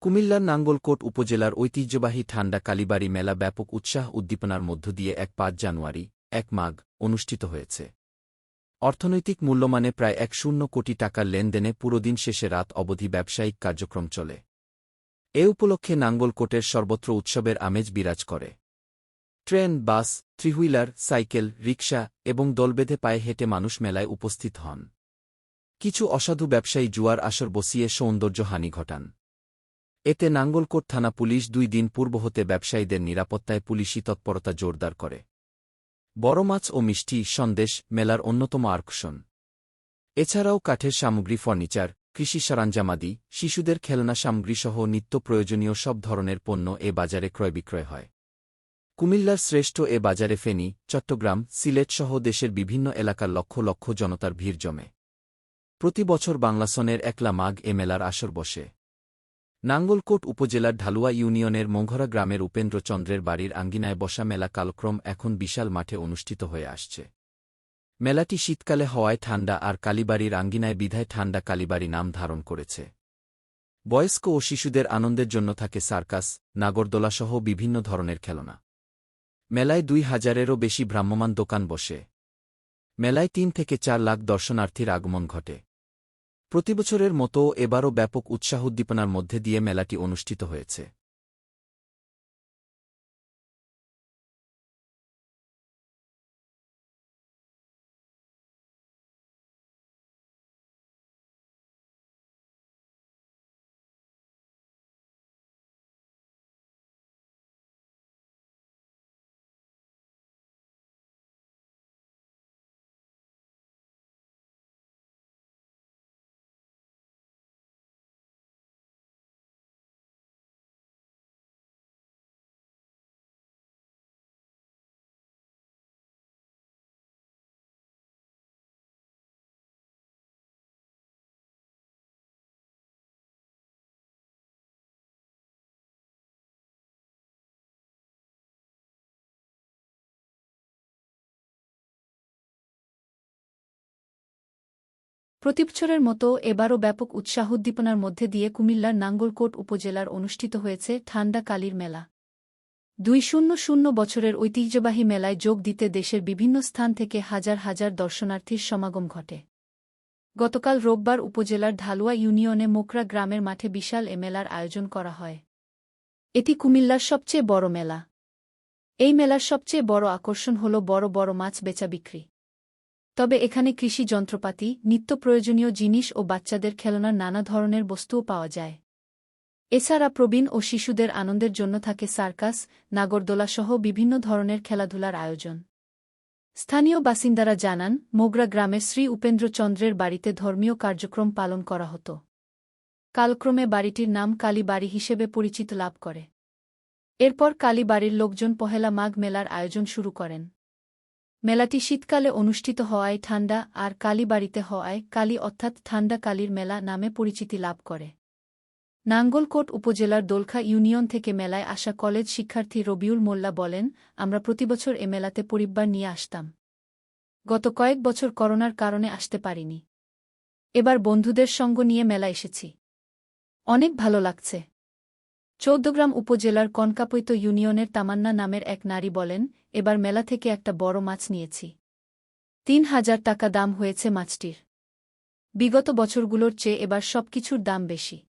কুমিল্লার নাঙ্গলকোট উপজেলার ঐতিহ্যবাহী ঠান্ডা কালীবাড়ি মেলা ব্যাপক উৎসাহ উদ্দীপনার মধ্য দিয়ে এক পাঁচ জানুয়ারি, এক মাঘ, অনুষ্ঠিত হয়েছে। অর্থনৈতিক মূল্যমানে প্রায় এক শূন্য কোটি টাকার লেনদেনে পুরোদিন শেষে রাত অবধি ব্যবসায়িক কার্যক্রম চলে। এ উপলক্ষে নাঙ্গলকোটের সর্বত্র উৎসবের আমেজ বিরাজ করে। Train, bus, three wheeler, cycle, rickshaw এবং দলবেঁধে পায়ে হেঁটে মানুষ মেলায় উপস্থিত হন। কিছু অসাধু ব্যবসায়ী জুয়ার আসর বসিয়ে সৌন্দর্যহানি ঘটান। এতে নাঙ্গলকোট থানা পুলিশ দুই দিন পূর্ব হতে ব্যবসায়ীদের নিরাপত্তায় পুলিশি তৎপরতা জোরদার করে। বড় মাছ ও মিষ্টি সন্দেশ মেলার অন্যতম আকর্ষণ। এছাড়াও কাঠের সামগ্রী, ফার্নিচার, কৃষি সরঞ্জামাদি, শিশুদের খেলনা সামগ্রীসহ নিত্য প্রয়োজনীয় সব ধরনের পণ্য এ বাজারে ক্রয় বিক্রয় হয়। কুমিল্লার শ্রেষ্ঠ এ বাজারে ফেনী, চট্টগ্রাম সিলেটসহ দেশের বিভিন্ন এলাকার লক্ষ লক্ষ জনতার ভিড় জমে। প্রতি বছর বাংলাসনের একলা মাঘ এ মেলার আসর বসে। নাঙ্গলকোট উপজেলার ঢালুয়া ইউনিয়নের মঙ্ঘরা গ্রামের উপেন্দ্র চন্দ্রের বাড়ির আঙ্গিনায় বসা মেলা কালক্রম এখন বিশাল মাঠে অনুষ্ঠিত হয়ে আসছে। মেলাটি শীতকালে হওয়ায় ঠান্ডা আর কালীবাড়ির আঙ্গিনায় বিধায় ঠান্ডা কালীবাড়ি নাম ধারণ করেছে। বয়স্ক ও শিশুদের আনন্দের জন্য থাকে সার্কাস নাগরদোলাসহ বিভিন্ন ধরনের খেলনা। মেলায় দুই হাজারেরও বেশি ভ্রাম্যমাণ দোকান বসে। মেলায় তিন থেকে চার লাখ দর্শনার্থীর আগমন ঘটে। প্রতিবছরের মতো এবারও ব্যাপক উৎসাহ উদ্দীপনার মধ্যে দিয়ে মেলাটি অনুষ্ঠিত হয়েছে। প্রতিবছরের মতো এবারও ব্যাপক উৎসাহ উদ্দীপনার মধ্যে দিয়ে কুমিল্লার নাঙ্গলকোট উপজেলার অনুষ্ঠিত হয়েছে ঠান্ডা কালীর মেলা। দুই শূন্য শূন্য বছরের ঐতিহ্যবাহী মেলায় যোগ দিতে দেশের বিভিন্ন স্থান থেকে হাজার হাজার দর্শনার্থীর সমাগম ঘটে। গতকাল রোববার উপজেলার ঢালুয়া ইউনিয়নে মোকরা গ্রামের মাঠে বিশাল এ মেলার আয়োজন করা হয়। এটি কুমিল্লার সবচেয়ে বড় মেলা। এই মেলার সবচেয়ে বড় আকর্ষণ হল বড় বড় মাছ বেচা বিক্রি। তবে এখানে কৃষি যন্ত্রপাতি, নিত্য প্রয়োজনীয় জিনিস ও বাচ্চাদের খেলনার নানা ধরনের বস্তুও পাওয়া যায়। এছাড়া প্রবীণ ও শিশুদের আনন্দের জন্য থাকে সার্কাস নাগরদোলাসহ বিভিন্ন ধরনের খেলাধুলার আয়োজন। স্থানীয় বাসিন্দারা জানান, মোগরা গ্রামের শ্রী উপেন্দ্রচন্দ্রের বাড়িতে ধর্মীয় কার্যক্রম পালন করা হতো। কালক্রমে বাড়িটির নাম কালী বাড়ি হিসেবে পরিচিত লাভ করে। এরপর কালী বাড়ির লোকজন পহেলা মাঘ মেলার আয়োজন শুরু করেন। মেলাটি শীতকালে অনুষ্ঠিত হওয়ায় ঠান্ডা আর কালীবাড়িতে হওয়ায় কালী অর্থাৎ ঠান্ডা কালীর মেলা নামে পরিচিতি লাভ করে। নাঙ্গলকোট উপজেলার দোলখা ইউনিয়ন থেকে মেলায় আসা কলেজ শিক্ষার্থী রবিউল মোল্লা বলেন, আমরা প্রতিবছর এ মেলাতে পরিবার নিয়ে আসতাম। গত কয়েক বছর করোনার কারণে আসতে পারিনি। এবার বন্ধুদের সঙ্গ নিয়ে মেলা এসেছি। অনেক ভালো লাগছে। চৌদ্দগ্রাম উপজেলার কনকাপৈত ইউনিয়নের তামান্না নামের এক নারী বলেন, এবার মেলা থেকে একটা বড় মাছ নিয়েছি। তিন হাজার টাকা দাম হয়েছে মাছটির। বিগত বছরগুলোর চেয়ে এবার সবকিছুর দাম বেশি।